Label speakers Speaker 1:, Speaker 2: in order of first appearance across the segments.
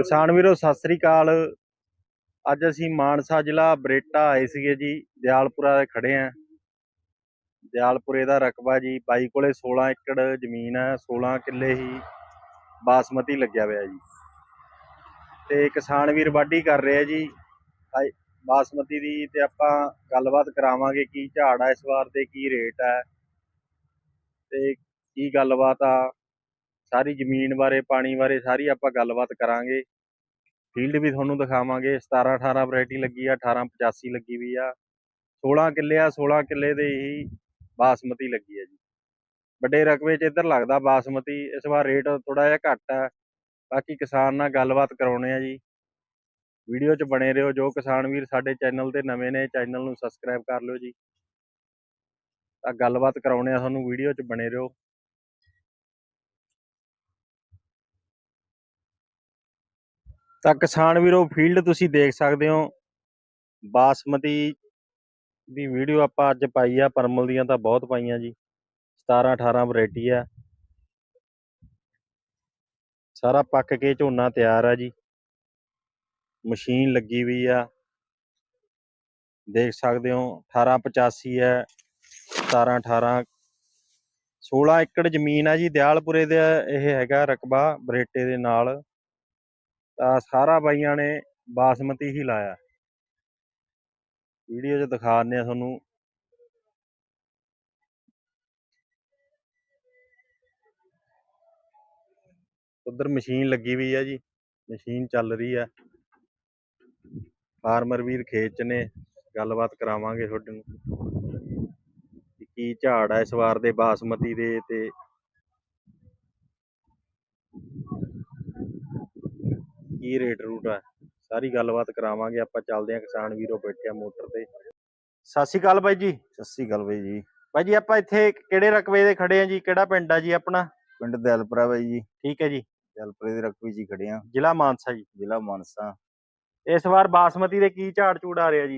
Speaker 1: ਕਿਸਾਨ ਵੀਰੋ, ਸਤਿ ਸ੍ਰੀ ਅਕਾਲ। ਅੱਜ ਅਸੀਂ ਮਾਨਸਾ ਜ਼ਿਲ੍ਹਾ ਬਰੇਟਾ ਆਏ ਸੀਗੇ ਜੀ, ਦਿਆਲਪੁਰਾ ਦੇ ਖੜੇ ਆਂ। ਦਿਆਲਪੁਰੇ ਦਾ ਰਕਬਾ ਜੀ, ਬਾਈ ਕੋਲੇ 16 ਏਕੜ ਜ਼ਮੀਨ ਹੈ 16 ਕਿੱਲੇ ਹੀ ਬਾਸਮਤੀ ਲੱਗਿਆ ਹੋਇਆ ਜੀ। ਤੇ ਕਿਸਾਨ ਵੀਰ ਵਾਢੀ ਕਰ ਰਿਹਾ ਜੀ ਬਾਸਮਤੀ ਦੀ ਤੇ ਆਪਾਂ ਗੱਲਬਾਤ ਕਰਾਵਾਂਗੇ ਕੀ ਝਾੜ ਆ, ਇਸ ਵਾਰ ਤੇ ਕੀ ਰੇਟ ਹੈ ਤੇ ਕੀ ਗੱਲਬਾਤ ਆ ਸਾਰੀ ਜ਼ਮੀਨ ਬਾਰੇ, ਪਾਣੀ ਬਾਰੇ ਸਾਰੀ ਆਪਾਂ ਗੱਲਬਾਤ ਕਰਾਂਗੇ। ਫੀਲਡ ਵੀ ਤੁਹਾਨੂੰ ਦਿਖਾਵਾਂਗੇ। 17 18 ਵੈਰਾਈਟੀ ਲੱਗੀ ਆ 18 85 ਲੱਗੀ ਵੀ ਆ। 16 ਕਿੱਲੇ ਆ 16 ਕਿੱਲੇ ਦੇ ਹੀ ਬਾਸਮਤੀ ਲੱਗੀ ਆ ਜੀ। ਵੱਡੇ ਰਕਬੇ 'ਚ ਇੱਧਰ ਲੱਗਦਾ ਬਾਸਮਤੀ। ਇਸ ਵਾਰ ਰੇਟ ਥੋੜਾ ਜਿਹਾ ਘੱਟ ਆ। ਬਾਕੀ ਕਿਸਾਨ ਨਾਲ ਗੱਲਬਾਤ ਕਰਾਉਣੇ ਆ ਜੀ। ਵੀਡੀਓ 'ਚ ਬਣੇ ਰਹੋ। ਜੋ ਕਿਸਾਨ ਵੀਰ ਸਾਡੇ ਚੈਨਲ ਤੇ ਨਵੇਂ ਨੇ, ਚੈਨਲ ਨੂੰ ਸਬਸਕ੍ਰਾਈਬ ਕਰ ਲਿਓ ਜੀ। ਤਾਂ ਗੱਲਬਾਤ ਕਰਾਉਣੇ ਆ ਤੁਹਾਨੂੰ, ਵੀਡੀਓ 'ਚ ਬਣੇ ਰਹੋ। ਤਾਂ ਕਿਸਾਨ ਵੀਰੋ, ਫੀਲਡ ਤੁਸੀਂ ਦੇਖ ਸਕਦੇ ਹੋ। ਬਾਸਮਤੀ ਦੀ ਵੀਡੀਓ ਆਪਾਂ ਅੱਜ ਪਾਈ ਆ, ਪਰਮਲ ਦੀਆਂ ਤਾਂ ਬਹੁਤ ਪਾਈਆਂ ਜੀ। 17 18 ਵੈਰਾਈਟੀ ਆ। ਸਾਰਾ ਪੱਕ ਕੇ ਝੋਨਾ ਤਿਆਰ ਆ ਜੀ। ਮਸ਼ੀਨ ਲੱਗੀ ਵੀ ਆ। ਦੇਖ ਸਕਦੇ ਹੋ 1885 ਹੈ 17 18 16 ਏਕੜ ਜ਼ਮੀਨ ਆ ਜੀ, ਦਿਆਲਪੁਰੇ ਦੇ ਇਹ ਹੈਗਾ ਰਕਬਾ, ਬਰੇਟੇ ਦੇ ਨਾਲ। ਤਾਂ ਸਾਰਾ ਬਾਈਆਂ ਨੇ ਬਾਸਮਤੀ ਹੀ ਲਾਇਆ। ਵੀਡੀਓ 'ਚ ਦਿਖਾਉਂਦੇ ਦਿੰਦੇ ਆ ਤੁਹਾਨੂੰ। ਉਧਰ ਮਸ਼ੀਨ ਲੱਗੀ ਵੀ ਆ ਜੀ। ਮਸ਼ੀਨ ਚੱਲ ਰਹੀ ਆ। ਫਾਰਮਰ ਵੀਰ ਖੇਤ 'ਚ ਨੇ। ਗੱਲਬਾਤ ਕਰਾਵਾਂਗੇ ਤੁਹਾਡੇ ਨੂੰ ਕੀ ਝਾੜ ਆ ਇਸ ਵਾਰ ਦੇ ਬਾਸਮਤੀ ਦੇ ਤੇ ਕੀ ਰੇਟ ਰੂਟ ਆ? ਸਾਰੀ ਗੱਲਬਾਤ ਕਰਾਵਾਂਗੇ ਆਪਾਂ ਚੱਲਦੇ ਆ ਕਿਸਾਨ ਵੀਰੋ ਬੈਠੇ ਆ ਮੋਟਰ ਤੇ। ਸਤਿ ਸ਼੍ਰੀ ਅਕਾਲ ਬਾਈ ਜੀ।
Speaker 2: ਸਤਿ ਸ੍ਰੀ ਅਕਾਲ ਬਾਈ ਜੀ।
Speaker 1: ਬਾਈ ਜੀ ਆਪਾਂ ਇੱਥੇ ਕਿਹੜੇ ਰਕਬੇ ਦੇ ਖੜੇ ਆ ਜੀ? ਕਿਹੜਾ ਪਿੰਡ ਆ ਜੀ ਆਪਣਾ?
Speaker 2: ਪਿੰਡ ਦੈਲਪੁਰਾ ਬਾਈ ਜੀ।
Speaker 1: ਠੀਕ ਹੈ ਜੀ।
Speaker 2: ਦੈਲਪੁਰੇ ਦੇ ਰਕਬੀ ਜੀ ਖੜੇ ਆ।
Speaker 1: ਜ਼ਿਲ੍ਹਾ ਮਾਨਸਾ ਜੀ।
Speaker 2: ਜ਼ਿਲ੍ਹਾ ਮਾਨਸਾ।
Speaker 1: ਇਸ ਵਾਰ ਬਾਸਮਤੀ ਦੇ ਕੀ ਝਾੜ ਝੂੜ ਆ ਰਿਹਾ ਜੀ?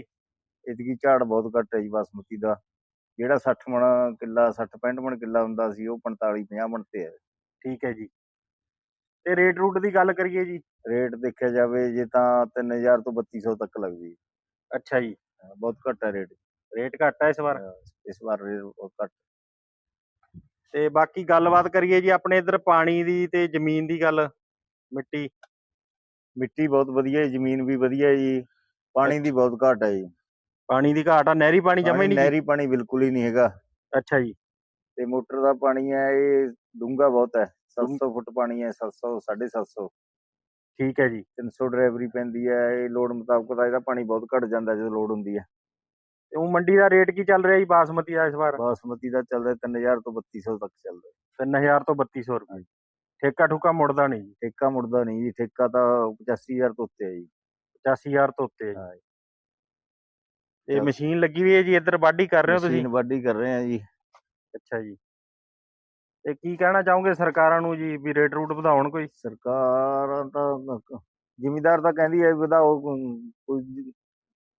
Speaker 2: ਇਤਕੀ ਝਾੜ ਬਹੁਤ ਘੱਟ ਹੈ ਜੀ ਬਾਸਮਤੀ ਦਾ। ਜਿਹੜਾ 60 ਮਣ ਕਿੱਲਾ 60 65 ਮਣ ਕਿੱਲਾ ਹੁੰਦਾ ਸੀ ਉਹ 45 50 ਮਣ ਤੇ ਹੈ।
Speaker 1: ਠੀਕ ਹੈ ਜੀ। ਤੇ ਰੇਟ ਰੂਟ ਦੀ ਗੱਲ ਕਰੀਏ ਜੀ।
Speaker 2: ਰੇਟ ਦੇਖਿਆ ਜਾਵੇ ਜੇ ਤਾਂ 3000 ਤੋਂ 3200 ਤੱਕ ਲੱਗਦੀ
Speaker 1: ਅੱਛਾ ਜੀ।
Speaker 2: ਹੈ ਬਹੁਤ ਘੱਟ ਹੈ ਰੇਟ
Speaker 1: ਰੇਟ ਘੱਟ ਆ ਇਸ ਵਾਰ?
Speaker 2: ਇਸ ਵਾਰ ਰੇਟ ਬਹੁਤ ਘੱਟ।
Speaker 1: ਤੇ ਬਾਕੀ ਗੱਲਬਾਤ ਕਰੀਏ ਜੀ ਆਪਣੇ ਇੱਧਰ ਪਾਣੀ ਦੀ ਤੇ ਜ਼ਮੀਨ ਦੀ ਗੱਲ ਮਿੱਟੀ।
Speaker 2: ਮਿੱਟੀ ਬਹੁਤ ਵਧੀਆ ਹੈ ਜ਼ਮੀਨ ਵੀ ਵਧੀਆ ਹੈ ਜੀ। ਪਾਣੀ ਦੀ ਬਹੁਤ ਘਾਟ ਹੈ ਜੀ।
Speaker 1: ਪਾਣੀ ਦੀ ਘਾਟ ਆ ਨਹਿਰੀ ਪਾਣੀ ਜਮਾ ਹੀ
Speaker 2: ਪਾਣੀ
Speaker 1: ਨਹੀਂ?
Speaker 2: ਨਹਿਰੀ ਪਾਣੀ ਬਿਲਕੁਲ ਹੀ ਨਹੀਂ ਹੈਗਾ।
Speaker 1: ਅੱਛਾ ਜੀ।
Speaker 2: ਤੇ ਮੋਟਰ ਦਾ ਪਾਣੀ ਹੈ ਇਹ ਡੂੰਘਾ ਬਹੁਤ ਹੈ। 700 ਫੁੱਟ ਪਾਣੀ ਹੈ 700 750
Speaker 1: ਠੀਕ ਹੈ ਜੀ।
Speaker 2: 300 ਡਰਾਈਵਰੀ ਪੈਂਦੀ ਹੈ ਇਹ ਲੋਡ ਮੁਤਾਬਕ ਦਾ ਇਹਦਾ ਪਾਣੀ ਬਹੁਤ ਘਟ ਜਾਂਦਾ ਜਦੋਂ ਲੋਡ ਹੁੰਦੀ ਹੈ।
Speaker 1: ਤੇ ਉਹ ਮੰਡੀ ਦਾ ਰੇਟ ਕੀ ਚੱਲ ਰਿਹਾ ਜੀ ਬਾਸਮਤੀ ਦਾ ਇਸ ਵਾਰ?
Speaker 2: ਬਾਸਮਤੀ ਦਾ ਚੱਲਦਾ 3000 ਤੋਂ 3200 ਤੱਕ ਚੱਲਦਾ
Speaker 1: 3000 ਤੋਂ 3200 ਰੁਪਏ। ਠੇਕਾ ਠੁਕਾ ਮੁੜਦਾ ਨਹੀਂ ਜੀ।
Speaker 2: ਠੇਕਾ ਮੁੜਦਾ ਨਹੀਂ ਜੀ ਠੇਕਾ ਤਾਂ 85000 ਤੋਂ ਉੱਤੇ ਹੈ ਜੀ।
Speaker 1: 85000 ਤੋਂ ਉੱਤੇ ਹੈ ਜੀ।
Speaker 2: ਹਾਂ ਜੀ।
Speaker 1: ਤੇ
Speaker 2: ਚੱਲ।
Speaker 1: ਮਸ਼ੀਨ ਲੱਗੀ ਹੋਈ ਹੈ ਜੀ ਇੱਧਰ ਵਾਢੀ ਕਰ ਰਹੇ ਹੋ ਤੁਸੀਂ?
Speaker 2: ਮਸ਼ੀਨ ਵਾਢੀ ਕਰ ਰਹੇ ਆ ਜੀ।
Speaker 1: ਅੱਛਾ ਜੀ। ਤੇ ਕੀ ਕਹਿਣਾ ਚਾਹੋਗੇ ਸਰਕਾਰਾਂ ਨੂੰ ਜੀ ਵੀ ਰੇਟ ਰੂਟ ਵਧਾਉਣ ਕੋਈ?
Speaker 2: ਸਰਕਾਰ ਤਾਂ ਜ਼ਿਮੀਦਾਰ ਤਾਂ ਕਹਿੰਦੀ ਹੈ ਵਧਾਓ ਕੋਈ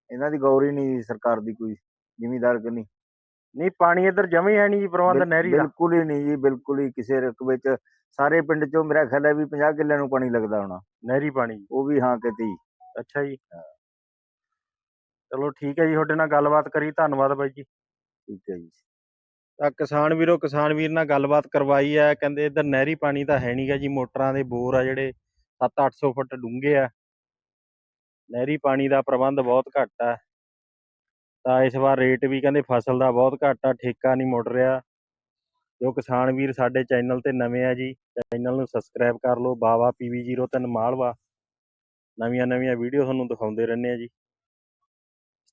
Speaker 2: ਇਹਨਾਂ ਦੀ ਗੌਰ ਹੀ ਨਹੀਂ ਸਰਕਾਰ ਦੀ ਕੋਈ ਜ਼ਿਮੀਦਾਰ ਕਿ ਨਹੀਂ।
Speaker 1: ਪਾਣੀ ਇੱਧਰ ਜਮਾ ਹੀ ਨਹੀਂ ਜੀ ਪ੍ਰਬੰਧ ਨਹਿਰੀ ਦਾ।
Speaker 2: ਬਿਲਕੁਲ ਹੀ ਨਹੀਂ ਜੀ ਬਿਲਕੁਲ ਹੀ ਕਿਸੇ ਰਕਬੇ ਚ ਸਾਰੇ ਪਿੰਡ ਚੋਂ ਮੇਰਾ ਖਿਆਲ ਹੈ ਵੀ 50 ਕਿੱਲਿਆਂ ਨੂੰ ਪਾਣੀ ਲੱਗਦਾ ਹੋਣਾ।
Speaker 1: ਨਹਿਰੀ ਪਾਣੀ।
Speaker 2: ਉਹ ਵੀ ਹਾਂ ਕਿਤੇ
Speaker 1: ਅੱਛਾ ਜੀ। ਚਲੋ ਠੀਕ ਹੈ ਜੀ ਤੁਹਾਡੇ ਨਾਲ ਗੱਲਬਾਤ ਕਰੀ ਧੰਨਵਾਦ ਬਾਈ ਜੀ।
Speaker 2: ਠੀਕ ਹੈ ਜੀ।
Speaker 1: ਤਾਂ ਕਿਸਾਨ ਵੀਰੋ, ਕਿਸਾਨ ਵੀਰ ਨਾਲ ਗੱਲਬਾਤ ਕਰਵਾਈ ਹੈ ਕਹਿੰਦੇ ਇੱਧਰ ਨਹਿਰੀ ਪਾਣੀ ਤਾਂ ਹੈ ਨਹੀਂਗਾ ਜੀ, ਮੋਟਰਾਂ ਦੇ ਬੋਰ ਆ ਜਿਹੜੇ 7-800 ਫੁੱਟ ਡੂੰਘੇ ਆ। ਨਹਿਰੀ ਪਾਣੀ ਦਾ ਪ੍ਰਬੰਧ ਬਹੁਤ ਘੱਟ ਆ। ਤਾਂ ਇਸ ਵਾਰ ਰੇਟ ਵੀ ਕਹਿੰਦੇ ਫਸਲ ਦਾ ਬਹੁਤ ਘੱਟ ਆ, ਠੇਕਾ ਨਹੀਂ ਮੁੜ ਰਿਹਾ। ਜੋ ਕਿਸਾਨ ਵੀਰ ਸਾਡੇ ਚੈਨਲ ਤੇ ਨਵੇਂ ਆ ਜੀ, ਚੈਨਲ ਨੂੰ ਸਬਸਕ੍ਰਾਈਬ ਕਰ ਲਓ, ਬਾਵਾ PV03 ਮਾਲਵਾ। ਨਵੀਆਂ ਨਵੀਆਂ ਵੀਡੀਓ ਤੁਹਾਨੂੰ ਦਿਖਾਉਂਦੇ ਰਹਿੰਦੇ ਆ ਜੀ।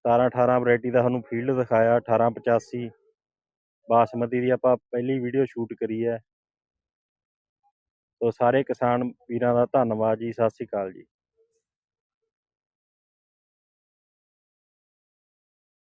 Speaker 1: 17 18 ਵੈਰਾਈਟੀ ਦਾ ਤੁਹਾਨੂੰ ਫੀਲਡ ਦਿਖਾਇਆ 18 85 ਬਾਸਮਤੀ ਦੀ ਆਪਾਂ ਪਹਿਲੀ ਵੀਡੀਓ ਸ਼ੂਟ ਕਰੀ ਹੈ। ਸੋ ਸਾਰੇ ਕਿਸਾਨ ਵੀਰਾਂ ਦਾ ਧੰਨਵਾਦ ਜੀ, ਸਤਿ ਸ਼੍ਰੀ ਅਕਾਲ ਜੀ।